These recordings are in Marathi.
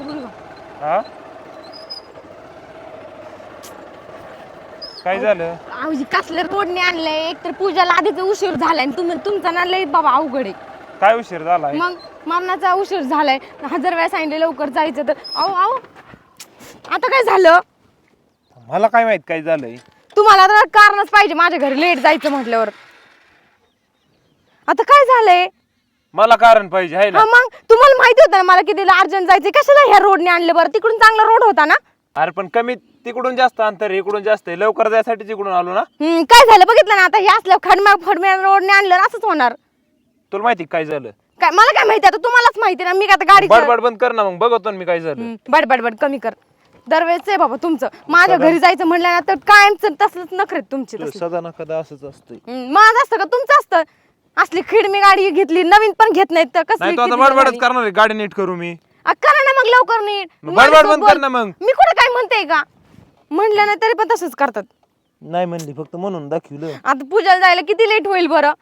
हा? काय झालं? आवजी कसल्या रोडने आणलंय एक तर पूजाला आधीच उशीर झालाय आणि तुम्ही तुमचा ना लय बाबा अवघड आहे. काय उशीर झालाय? मग मरणाचा उशीर झालाय. हजार वेळा सांगितलं लवकर जायचं तर अहो अहो आता काय झालं? मला काय माहीत काय झालंय? तुम्हाला तर कारणच पाहिजे माझ्या घरी लेट जायचं म्हटल्यावर. आता काय झालंय? मला कारण पाहिजे आहे ना? हा मग तुम्हाला माहिती होतं ना मला किती अर्जंट जायचं कशाला ह्या रोडने आणलं बरं? तिकडून चांगला रोड होता ना? अरे पण कमी तिकडून जास्त अंतर आहे, इकडून जास्त आहे. लवकर जायसाठी तिकडून आलो ना? हम्म, काय झालं? बघितलं ना आता हे असलं खडम्या फडम्या रोडने आणलं ना असंच होणार. तुला माहिती का काय झालं? काय मला काय माहिती? आता तुम्हालाच माहिती ना मी काय आता गाडी बडबड बंद कर ना मग बघतो ना मी काय झालं. बड बड बड कमी कर. दरवेळेच आहे बाबा तुमचं. माझ्या घरी जायचं म्हणलं ना तर कायमच तसलंच नखरेत तुमची तसली. सदा ना कदा असंच असतंय. हम्म, माझं असतं का? तुमचं असतं. असली खिडमी गाडी घेतली नवीन पण घेत नाहीत तर कसली नाही तो आता बडबडच गाडी? करणार आहे गाडी नीट करू मी आ, करा ना मग लवकर नीट मग बडबड माझ्यासोबत बंद बोल. कर ना मग. मी कुठं काय म्हणते का म्हणलं नाही तरी पण तसंच करतात नाही म्हणली फक्त म्हणून दाखवलं आता पूजाला जायला किती लेट होईल बरं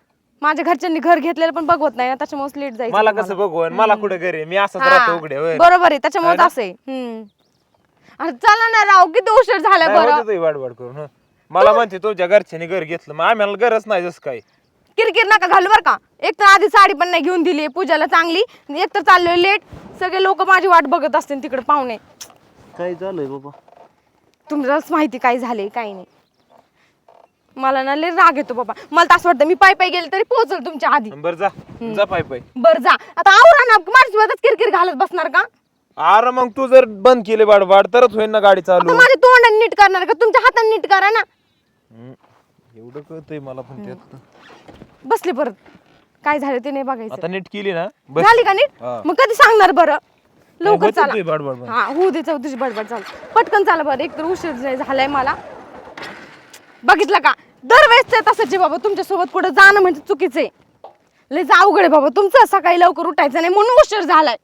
माझ्या घरच्यांनी घर घेतलेलं पण बघवत नाही ना त्याच्यामुळे लेट जायचं मला. कसं बघू मला कुठे घरी आहे? मी असंच राहतो उघडे होय. बरोबर आहे त्याच्यामुळे है? असं आहे हम्म. अरे चला ना राव किती उशीर झालाय नाही, बरं होतं ते बडबड करून हं. मला म्हणते तुझ्या घरच्यानी घर घेतलं मग आम्हाला गरज नाही जसं काय किरकिर नका घालू बरं का. एक तर आधी साडी पण नाही घेऊन दिली पूजाला चांगली. एक तर चाललोय लेट सगळे लोक माझी वाट बघत असतील तिकडे पाहुणे. काय झालंय बाबा? तुम्हालाच माहिती काय झाले काय नाही. मला ना लय राग येतो बाबा. मला तर असं वाटतं मी पाय पाय गेले तरी पोहोचल तुमच्या आधी. बर जा जा पाय पाय बर जा. आता आवरा ना माझ्यासोबतच किरकिर घालत बसणार का? अरे मग तू जर बंद केले बाडबाड तरच होईल ना गाडी आता चालू माझ्या तोंडाने नीट करणार का? तुमच्या हाताने नीट करा ना. एवढं कळतंय मला पण त्यात. बसले परत. काय झालं ते नाही बघायचं. आता नीट केली ना? बस. झाली का नीट? हा. मग कधी सांगणार बरं? लवकर होते चला. बडबड. हा होऊ दे जाऊ तुझी बडबड चाल. पटकन चाला बरं. एक तर उशीर झा- झालाय मला. बघितलं का? दरवेळेस तसंच बाबा. तुमच्यासोबत कुठं जाणं म्हणजे चुकीचं आहे. लय अवघड आहे बाबा. तुमचं सकाळी लवकर उठायचं नाही म्हणून उशीर झालाय.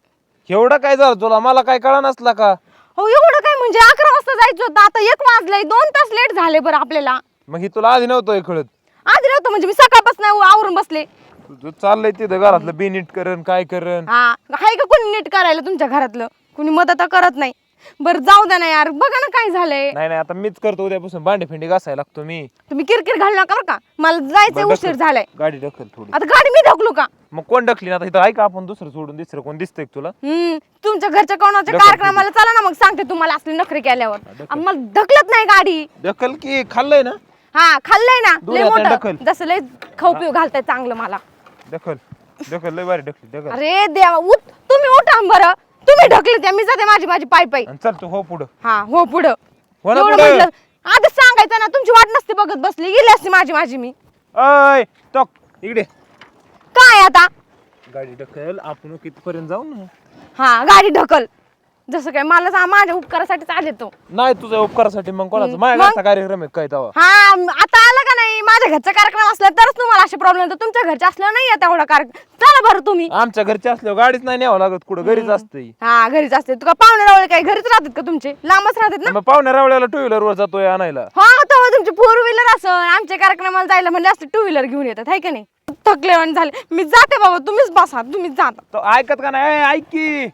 एवढं काय झालं तुला? मला काय कळा नसला का? हो एवढं काय म्हणजे अकरा वाजता जायचं होतं. आता एक वाजलंय. दोन तास लेट झाले बरं आपल्याला. मग ही तुला आधी नव्हतं हे कळत. आधी नव्हतं म्हणजे मी सकाळपासून आवरून बसले. तुझं चाललंय तिथं घरातलं बी नीट करण काय करण. हा आहे का कोणी नीट करायला तुमच्या घरातलं? कुणी मदत करत नाही. बरं जाऊ द्या ना यार बघा ना काय झालंय. नाही नाही आता मीच करतो उद्यापासून भांडी फिंडी घासायला लागतो मी. तुम्ही किरकिर घालू नका बरं का. मला जायचंय बरं, उशीर ढकल. झालाय. गाडी ढकल थोडी. आता गाडी मी ढकलू का? मग कोण ढकली ना आता? इथं ऐका आपण दुसरं सोडून दुसरं कोण दिसतंय का तुला? हम्म तुमच्या घरच्या कोणाच्या ढकल कार्यक्रमाला चला ना मग सांगते तुम्हाला असली नखरे केल्यावर. मला ढकलत नाही गाडी. ढकल की खाल्लंय ना? हा खाल्लंय ना. लय मोठं. ढकल. जसं लय खाऊ पिऊ घालताय चांगलं मला. ढकल. ढकल लय भारी ढकली ढकल. अरे देवा उठ. तुम्ही उठा बरं. तुम्ही ढकले त्या मी जाते माझी माझी पाय पायी. आणि चल तू हो पुढं. हा हो पुढं. हो ना एवढं पुढं. म्हटलं आधीच सांगायचं ना तुमची वाट नसते बघत बसली. गेली असते माझी माझी मी. अय टोक. इकडे. काय आता? गाडी ढकल. आपण कितीपर्यंत जाऊ ना हा गाडी ढकल. जसं काय मला माझ्या उपकारासाठी चाल येतो नाही तुझ्या उपकारासाठी मग कोणाचा? माझ्या मग? घरचा कार्यक्रम आहे काय तवा हा आता आलं का नाही? माझ्या घरचा कार्यक्रम असला तरच तुम्हाला असे प्रॉब्लेम येतो तुमच्या घरच्या असल्यावर नाही येत एवढा कार्यक्रम चला बरं तुम्ही. आमच्या घरचे असल्यावर गाडीच नाही न्यावं लागत कुठं. घरीच असते हा घरीच असते तुका पाहुणे रावळे काय घरीच राहतात का तुमचे? लांबच राहतात ना? मग पाहुण्या रावळ्याला टू व्हीलर वर जातोय आणायला. हा तेव्हा तुमची फोर व्हीलर असं आमच्या कार्यक्रमाला जायला म्हणजे असते टू व्हीलर घेऊन येतात हाय का नाही? थकले आणि झाले. मी जाते बाबा तुम्हीच बसा तुम्हीच जाता तो ऐकत का नाही? ऐक की.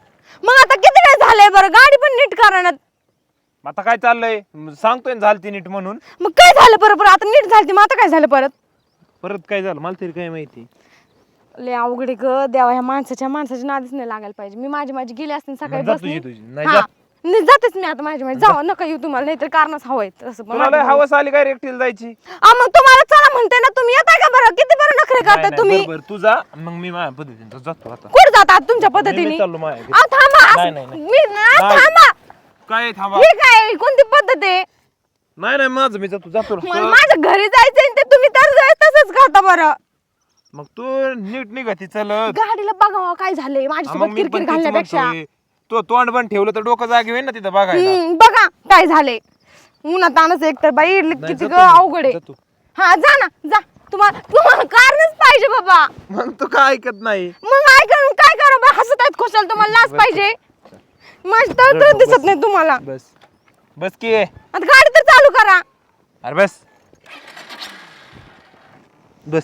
मग आता किती वेळ झालंय बरं? गाडी पण नीट आता काय चाललंय? सांगतोय ना झालती नीट म्हणून. मग काय झालं बरं बरं आता नीट झाली मग आता काय झालं परत? परत काय झालं? मला तरी काय माहिती. लय अवघड आहे ग देवा ह्या माणसाच्या माणसाच्या नादीच नाही लागायला पाहिजे. मी माझी माझी गेली असते सकाळी मग जा बसली. तुझी. तुझी. नाही हा. जा. नाही जातेच मी आता माझी माझी. जाऊ नका येऊ तुम्हाला नाहीतर कारणच हवंय तसं पण तुला लय माझी- हवस आली काय एकटीला जायची? आ, मग तुम्हाला चला म्हणते ना तुम्ही येताय का बरं? किती बरं नखरे नाही, करताय नाही, तुम्ही? बरं, बरं, तू जा मग मी माझ्या पद्धतीने जातो आता. कुठे जातात तुमच्या मी- मी पद्धतीने? चाललो माझ्या घरी. आ, थांबा नाही, असं- नाही, नाही. मी नाही. थांबा. काय थांबा. हे काय कोणती पद्धत आहे? नाही नाही माझं मी जातो जातो मला माझ्या घरी जायचंय आणि ते तुम्ही तर तसंच खाता बरं. मग तू नीट निघती चल गाडीला बघावं काय झालंय माझ्यासोबत किरकिर घालण्यापेक्षा. तो तोंड पण ठेवलं तर डोकं जागे होईल ना तिथं बघायला. हम्म, बघा काय झाले उन्हात तानच एक तर बाई नाही, किती ग जातो मी, अवघड आहे. जातो. हा जा ना जा. तुम्हाला तुम्हाला कारणच पाहिजे बाबा. मग तू काय ऐकत नाही? मग ऐका ना, काय करा हसत आहेत खुशाल तुम्हाला लाज बस. पाहिजे. माझी तर तर दिसत नाही तुम्हाला. बस. बस की. आता गाडी तर चालू करा. अरे बस. बस.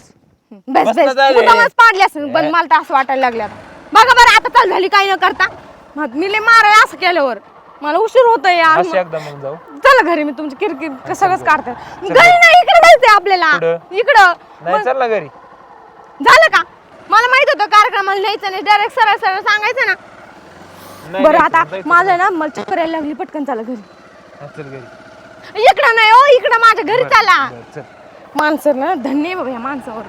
बस बस ना बस झाले. मुद्दामच पाडली असेल पण मला तर असं वाटायला लागलं आता. बघा बरं आता चालू झाली काही न करता? मग मी लय माराय असं केल्यावर. मला उशीर होतोय यार. अशी एकदा मग जाऊ. चला घरी मी तुमची किरकिर सगळंच काढते. घरी नाही इकडे जायचंय आपल्याला. कुठं? इकडं. नाही चल ना घरी. झालं का? मला माहीत होतं कार्यक्रमाला न्यायचं नाही. डायरेक्ट सरळ सरळ सांगायचं ना. बरं आता. माझं ना मला चक्कर यायला लागली पटकन चला घरी. चल घरी. इकडं नाही हो इकडं माझ्या घरी चला. बरं, चल. माणसं ना धन्य आहे बाबा या माणसावर.